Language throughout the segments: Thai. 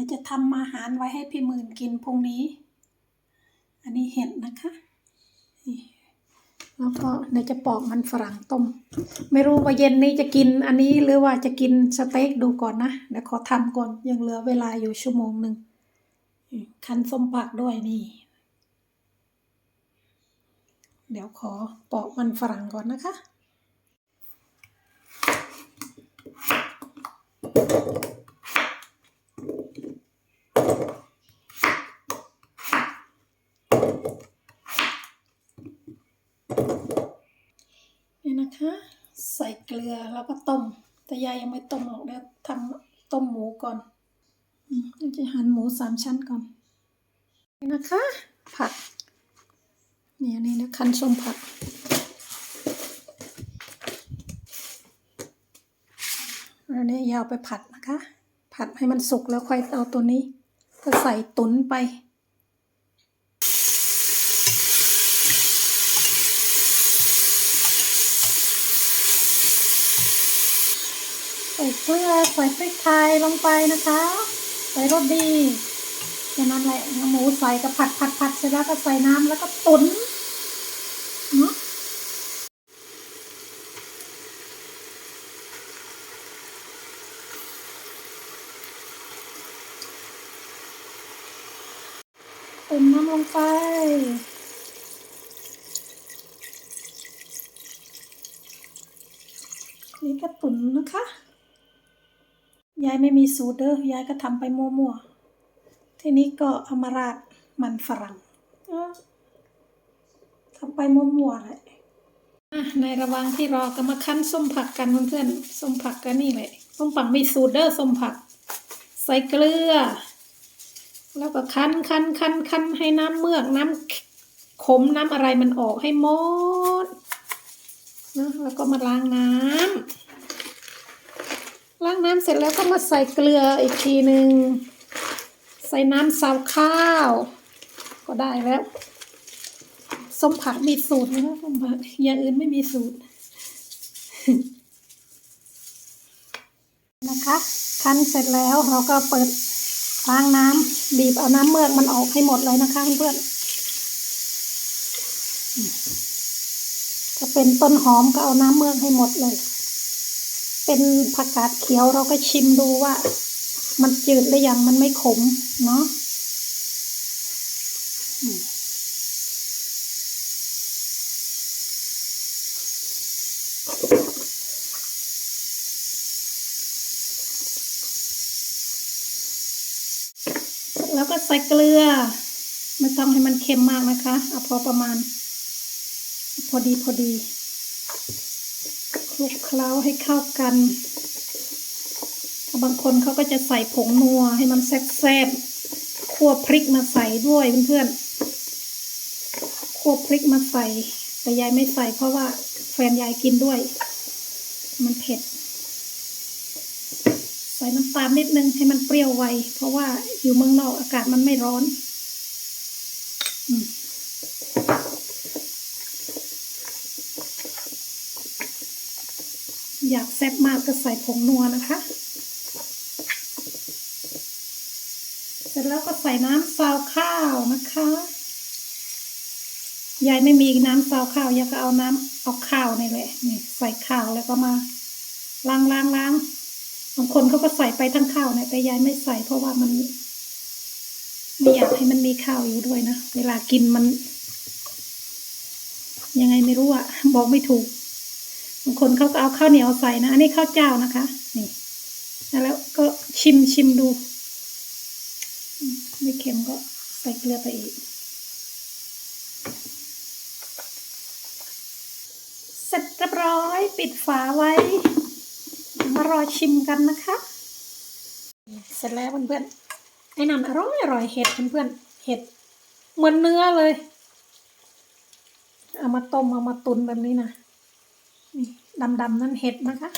ี๋ยวจะทำอาหารไว้ให้พี่หมื่นกินพรุ่งนี้ อันนี้เห็ดนะคะแล้วก็เดี๋ยวจะปอกมันฝรั่งต้ม ไม่รู้ว่าเย็นนี้จะกินอันนี้หรือว่าจะกินสเต็กดูก่อนนะเดี๋ยวขอทำก่อนยังเหลือเวลาอยู่ชั่วโมงหนึ่งคั้นส้มผักด้วยนี่ เดี๋ยวขอปอกมันฝรั่งก่อนนะคะ นะคะใส่เกลือแล้วก็ต้ม แต่ยายยังไม่ต้มหรอกเดี๋ยวทำต้มหมูก่อนเดี๋ยวจะหั่นหมูสามชั้นก่อนนี่นะคะ ผักเนี่ยนี่นะคั้นส้มผักแล้วเนี่ยยาวไปผัดนะคะ ผัดให้มันสุกแล้วค่อยเอาตัวนี้ ก็ใส่ตุ๋นไป เกลือใส่พริกไทยลงไปนะคะ ใส่รสดีแค่นั้นแหละหมูใส่ก็ผัดผัดผัดเสร็จแล้วก็ใส่น้ำแล้วก็ตุ๋นเนาะเติมน้ำลงไป นี่ก็ตุ๋นนะคะ ยายไม่มีสูตรเด้อยายก็ทำไปมั่วๆทีนี้ก็เอามาราดมันฝรั่งทำไปมั่วๆเลยในระหว่างที่รอก็มาคั้นส้มผักกันเพื่อนๆส้มผักก็นี่เลยส้มผักมีสูตรเด้อส้มผัก ใส่เกลือ แล้วก็คั้นคั้นคั้นคั้นให้น้ำเมือกน้ำขมน้ำอะไรมันออกให้หมดนะแล้วก็มาล้างน้ำ ล้างน้ำเสร็จแล้วก็มาใส่เกลืออีกทีหนึ่งใส่น้ำซาวข้าว ก็ได้แล้วส้มผักมีสูตรนะคะส้มผักอย่างอื่นไม่มีสูตร นะคะคั้นเสร็จแล้วเราก็เปิดล้างน้ำบีบเอาน้ำเมือกมันออกให้หมดเลยนะคะเพื่อนๆอืมถ้าเป็นต้นหอมก็เอาน้ำเมือกให้หมดเลย เป็นผักกาดเขียวเราก็ชิมดูว่า มันจืดหรือยังมันไม่ขมเนาะแล้วก็ใส่เกลือ ไม่ต้องให้มันเค็มมากนะคะ เอาพอประมาณ พอดีพอดี ลุกเคล้าให้เข้ากันบางคนเขาก็จะใส่ผงนัวให้มันแซ่บๆคั่วพริกมาใส่ด้วยเพื่อนๆคั่วพริกมาใส่ แต่ยายไม่ใส่เพราะว่าแฟนยายกินด้วย มันเผ็ด ใส่น้ำตาลนิดนึงให้มันเปรี้ยวไว เพราะว่าอยู่เมืองนอกอากาศมันไม่ร้อน อืม อยากแซ่บมากก็ใส่ผงนัวนะคะ เสร็จแล้วก็ใส่น้ำซาวข้าวนะคะยายไม่มีน้ำซาวข้าวยายก็เอาน้ำเอาข้าวนี่แหละนี่ใส่ข้าวแล้วก็มาล้างล้างล้างบางคนเขาก็ใส่ไปทั้งข้าวเนี่ยแต่ยายไม่ใส่เพราะว่ามันไม่อยากให้มันมีข้าวอยู่ด้วยนะเวลากินมัน ยังไงไม่รู้อะบอกไม่ถูก บางคนเขาก็เอาข้าวเหนียวใส่นะอันนี้ข้าวเจ้านะคะ นี่แล้วก็ชิมชิมดูไม่เค็มก็ใส่เกลือไปอีกเสร็จเรียบร้อยปิดฝาไว้ มารอชิมกันนะคะ เสร็จแล้วเพื่อนๆไอ้นั่นอร่อยอร่อยเห็ดเพื่อนๆเห็ดเหมือนเนื้อเลย เอามาต้มเอามาตุนแบบนี้นะ ดำๆนั่นเห็ดนะคะ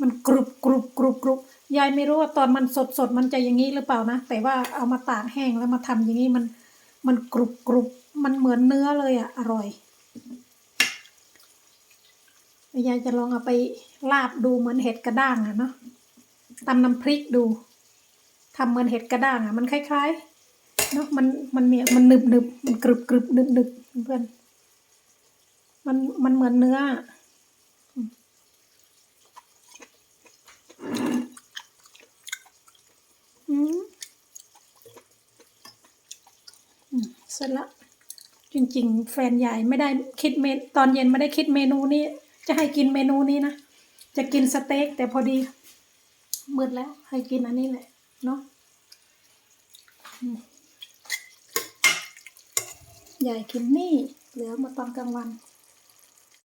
มันกรุบกรุบกรุบกรุบยายไม่รู้ว่าตอนมันสดสดๆมันจะอย่างนี้หรือเปล่านะ แต่ว่าเอามาตากแห้งแล้วมาทำอย่างนี้มัน มันกรุบกรุบมันเหมือนเนื้อเลยอะ อร่อยยายจะลองเอาไปลาบดูเหมือนเห็ดกระด้างอะเนาะตำน้ำพริกดูทำเหมือนเห็ดกระด้างอะมันคล้ายๆเนาะมันมันมีมันหนึบหนึบมันกรึบกรึบหนึบหนึบเพื่อนมันมันเหมือนเนื้อ อืมเสร็จละจริง ๆ แฟนใหญ่ไม่ได้คิดเมนตอนเย็นไม่ได้คิดเมนูนี้ จะให้กินเมนูนี้นะ จะกินสเต็กแต่พอดีมืดแล้วให้กินอันนี้แหละ เนาะอืมยายกินนี่ เหลือมาตอนกลางวัน